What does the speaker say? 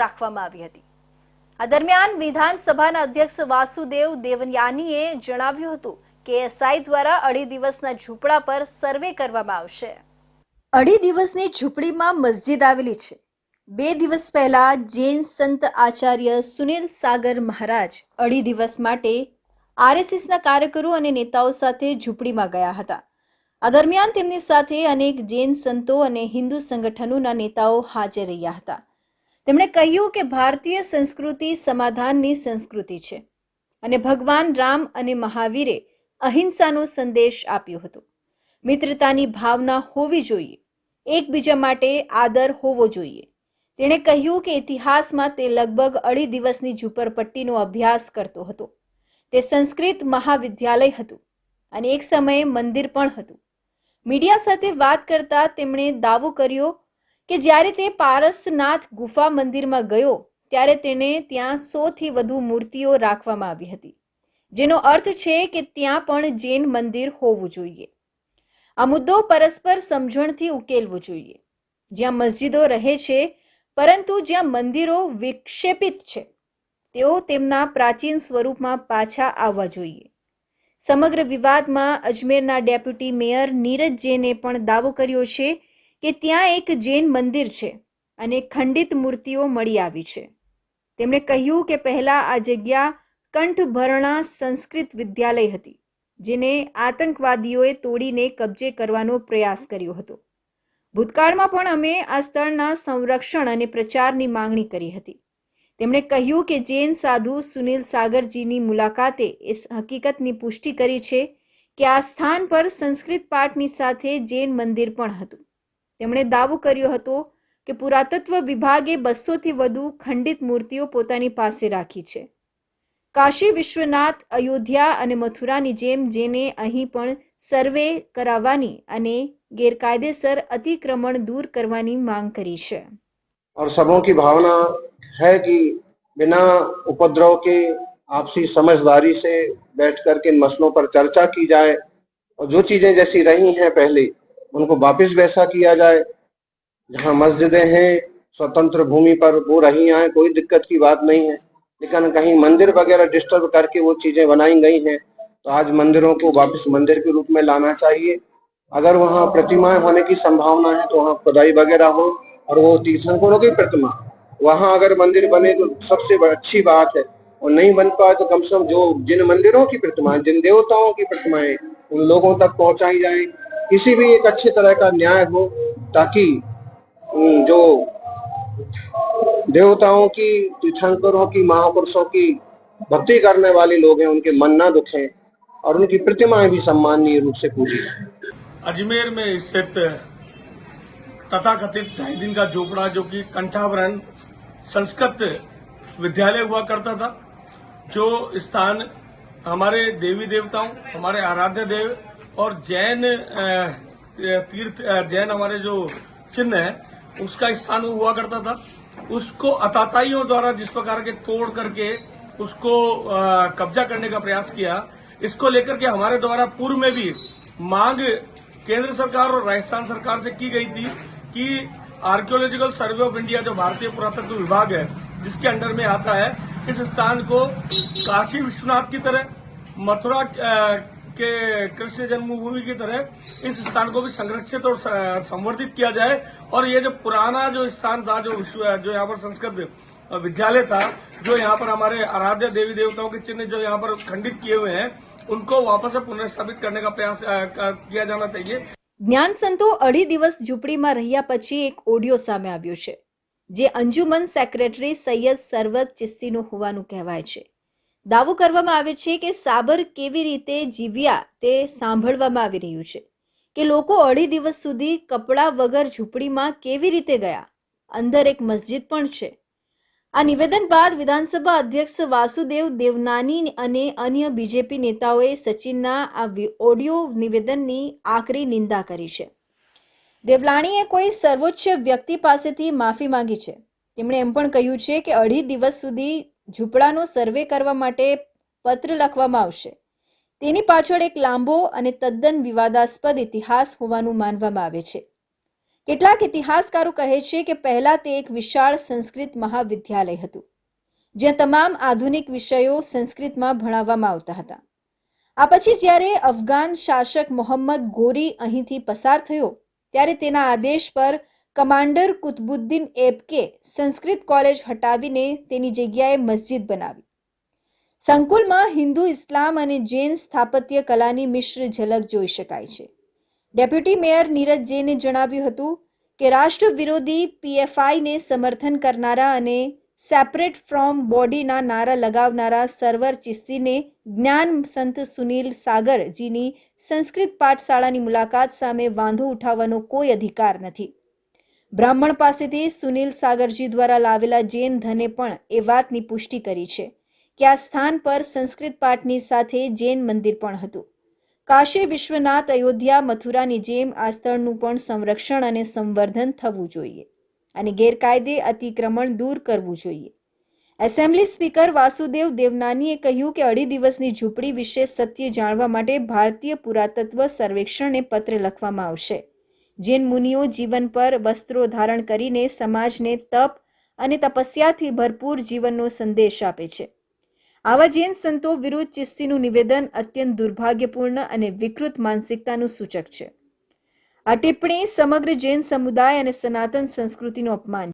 રાખવામાં આવી હતી. આ દરમિયાન વિધાનસભાના અધ્યક્ષ વાસુદેવ દેવયાનીએ જણાવ્યું હતું કે એસઆઈ દ્વારા અઢી દિવસના ઝૂંપડા પર સર્વે કરવામાં આવશે. અઢી દિવસની ઝૂંપડીમાં મસ્જિદ આવેલી છે. બે દિવસ પહેલા જૈન સંત આચાર્ય સુનિલ સાગર મહારાજ અઢી દિવસ માટે આરએસએસના કાર્યકરો અને નેતાઓ સાથે ઝૂંપડીમાં ગયા હતા. આ દરમિયાન તેમની સાથે અનેક જૈન સંતો અને હિન્દુ સંગઠનોના નેતાઓ હાજર રહ્યા હતા. તેમણે કહ્યું કે ભારતીય સંસ્કૃતિ સમાધાનની સંસ્કૃતિ છે અને ભગવાન રામ અને મહાવીરે અહિંસાનો સંદેશ આપ્યો હતો. મિત્રતાની ભાવના હોવી જોઈએ, એકબીજા માટે આદર હોવો જોઈએ. તેણે કહ્યું કે ઇતિહાસમાં તે લગભગ અઢી દિવસની ઝુંપડપટ્ટીનો અભ્યાસ કરતો હતો. તે સંસ્કૃત મહાવિદ્યાલય હતું અને એક સમયે મંદિર પણ હતું. મીડિયા સાથે વાત કરતા તેમણે દાવો કર્યો કે જ્યારે તે પારસનાથ ગુફા મંદિરમાં ગયો, ત્યારે તેને ત્યાં સોથી વધુ મૂર્તિઓ રાખવામાં આવી હતી, જેનો અર્થ છે કે ત્યાં પણ જૈન મંદિર હોવું જોઈએ. આ મુદ્દો પરસ્પર સમજણથી ઉકેલવો જોઈએ. જ્યાં મસ્જિદો રહે છે, પરંતુ જ્યાં મંદિરો વિક્ષેપિત છે, તેઓ તેમના પ્રાચીન સ્વરૂપમાં પાછા આવવા જોઈએ. સમગ્ર વિવાદમાં અજમેરના ડેપ્યુટી મેયર નીરજ જૈને પણ દાવો કર્યો છે કે ત્યાં એક જૈન મંદિર છે અને ખંડિત મૂર્તિઓ મળી આવી છે. તેમણે કહ્યું કે પહેલા આ જગ્યા કંઠભરણા સંસ્કૃત વિદ્યાલય હતી, જેને આતંકવાદીઓએ તોડીને કબજે કરવાનો પ્રયાસ કર્યો હતો. ભૂતકાળમાં પણ અમે આ સ્થળના સંરક્ષણ અને પ્રચારની માંગણી કરી હતી. તેમણે કહ્યું કે જૈન સાધુ સુનિલ સાગરજીની મુલાકાતે એ હકીકતની પુષ્ટિ કરી છે કે આ સ્થાન પર સંસ્કૃત પાઠની સાથે જૈન મંદિર પણ હતું. તેમણે દાવો કર્યો હતો કે પુરાતત્વ વિભાગે બસોથી વધુ ખંડિત મૂર્તિઓ પોતાની પાસે રાખી છે કાશી વિશ્વનાથ અયોધ્યા અને મથુરાની જેમ જેને અહીં પણ સર્વે કરાવવાની અને ગેરકાયદેસર અતિક્રમણ દૂર કરવાની માંગ કરી છે और सबों की भावना है कि बिना उपद्रव के आपसी समझदारी से बैठ कर के इन मसलों पर चर्चा की जाए और जो चीजें जैसी रही हैं पहले उनको वापस वैसा किया जाए, जहाँ मस्जिदें हैं, स्वतंत्र भूमि पर वो रही आए, कोई दिक्कत की बात नहीं है। लेकिन कहीं मंदिर वगैरह डिस्टर्ब करके वो चीज़ें बनाई गई हैं तो आज मंदिरों को वापस मंदिर के रूप में लाना चाहिए। अगर वहाँ प्रतिमाएँ होने की संभावना है तो वहाँ खुदाई वगैरह हो, और वो तीर्थंकरों की प्रतिमा। वहाँ अगर मंदिर बने तो सबसे अच्छी बात है। और नहीं बन पाए तो कम से कम जो जिन मंदिरों की प्रतिमाएँ, जिन देवताओं की प्रतिमाएँ, उन लोगों तक पहुंचाई जाए। किसी भी एक अच्छे तरह का न्याय हो ताकि जो देवताओं की, तीर्थंकरों की, महापुरुषों की भक्ति करने वाले लोग हैं, उनके मन ना दुखें और उनकी प्रतिमाएँ भी सम्माननीय रूप से पूजी जाए। अजमेर में स्थित तथाकथित ढाई दिन का झोपड़ा जो कि कंठावरण संस्कृत विद्यालय हुआ करता था, जो स्थान हमारे देवी देवताओं, हमारे आराध्य देव और जैन तीर्थ जैन हमारे जो चिन्ह है, उसका स्थान हुआ करता था। उसको अताताइयों द्वारा जिस प्रकार के तोड़ करके उसको कब्जा करने का प्रयास किया, इसको लेकर के हमारे द्वारा पूर्व में भी मांग केंद्र सरकार और राजस्थान सरकार से की गई थी कि आर्कियोलॉजिकल सर्वे ऑफ़ इंडिया, जो भारतीय पुरातत्व विभाग है, जिसके अंडर में आता है, इस स्थान को काशी विश्वनाथ की तरह, मथुरा के कृष्ण जन्मभूमि की तरह इस स्थान को भी संरक्षित और स- संवर्धित किया जाए और ये जो पुराना जो स्थान था जो विश्व जो यहाँ पर संस्कृत विद्यालय था जो यहाँ पर हमारे आराध्य देवी देवताओं के चिन्ह जो यहाँ पर खंडित किए हुए हैं उनको वापस से पुनर्स्थापित करने का प्रयास अ, क- किया जाना चाहिए જ્ઞાન સંતો અઢી દિવસ ઝૂંપડીમાં રહ્યા પછી એક ઓડિયો સામે આવ્યો છે જે અંજુમન સેક્રેટરી સૈયદ સરવત ચિસ્તીનો હોવાનું કહેવાય છે દાવો કરવામાં આવે છે કે સાબર કેવી રીતે જીવ્યા તે સાંભળવામાં આવી રહ્યું છે. કે લોકો અઢી દિવસ સુધી કપડાં વગર ઝૂંપડીમાં કેવી રીતે ગયા? અંદર એક મસ્જિદ પણ છે. આ નિવેદન બાદ વિધાનસભા અધ્યક્ષ વાસુદેવ દેવનાની અને અન્ય બીજેપી નેતાઓએ સચિનના આ ઓડિયો નિવેદનની આકરી નિંદા કરી છે. દેવલાણીએ કોઈ સર્વોચ્ચ વ્યક્તિ પાસેથી માફી માંગી છે. તેમણે એમ પણ કહ્યું છે કે અઢી દિવસ સુધી ઝૂંપડાનો સર્વે કરવા માટે પત્ર લખવામાં આવશે. તેની પાછળ એક લાંબો અને તદ્દન વિવાદાસ્પદ ઇતિહાસ હોવાનું માનવામાં આવે છે. કેટલાક ઇતિહાસકારો કહે છે કે પહેલા તે એક વિશાળ સંસ્કૃત મહાવિદ્યાલય હતું, જ્યાં તમામ આધુનિક વિષયો સંસ્કૃતમાં ભણાવવામાં આવતા હતા. આ પછી જ્યારે અફઘાન શાસક મોહમ્મદ ગોરી અહીંથી પસાર થયો, ત્યારે તેના આદેશ પર કમાન્ડર કુતબુદ્દીન એબકે સંસ્કૃત કોલેજ હટાવીને તેની જગ્યાએ મસ્જિદ બનાવી. સંકુલમાં હિન્દુ ઇસ્લામ અને જૈન સ્થાપત્ય કલાની મિશ્ર ઝલક જોઈ શકાય છે. ડેપ્યુટી મેયર નીરજ જૈને જણાવ્યું હતું કે રાષ્ટ્ર વિરોધી પીએફઆઈને સમર્થન કરનારા અને સેપરેટ ફ્રોમ બોડીના નારા લગાવનારા સર્વર ચિસ્તીને જ્ઞાન સંત સુનિલ સાગરજીની સંસ્કૃત પાઠશાળાની મુલાકાત સામે વાંધો ઉઠાવવાનો કોઈ અધિકાર નથી. બ્રાહ્મણ પાસેથી સુનિલ સાગરજી દ્વારા લાવેલા જૈન ધને પણ એ વાતની પુષ્ટિ કરી છે કે આ સ્થાન પર સંસ્કૃત પાઠની સાથે જૈન મંદિર પણ હતું. કાશી વિશ્વનાથ અયોધ્યા મથુરાની જેમ આ સ્થળનું પણ સંરક્ષણ અને સંવર્ધન થવું જોઈએ અને ગેરકાયદે અતિક્રમણ દૂર કરવું જોઈએ. એસેમ્બલી સ્પીકર વાસુદેવ દેવનાનીએ કહ્યું કે અઢી દિવસની ઝૂંપડી વિશે સત્ય જાણવા માટે ભારતીય પુરાતત્વ સર્વેક્ષણને પત્ર લખવામાં આવશે. જૈન મુનિઓ જીવન પર વસ્ત્રો ધારણ કરીને સમાજને તપ અને તપસ્યાથી ભરપૂર જીવનનો સંદેશ આપે છે. આવા જૈન સંતો વિરુદ્ધ ચિસ્તીનું નિવેદન અત્યંત દુર્ભાગ્યપૂર્ણ અને વિકૃત માનસિકતાનું સૂચક છે. આ ટિપ્પણી સમગ્ર જૈન સમુદાય અને સનાતન સંસ્કૃતિનું અપમાન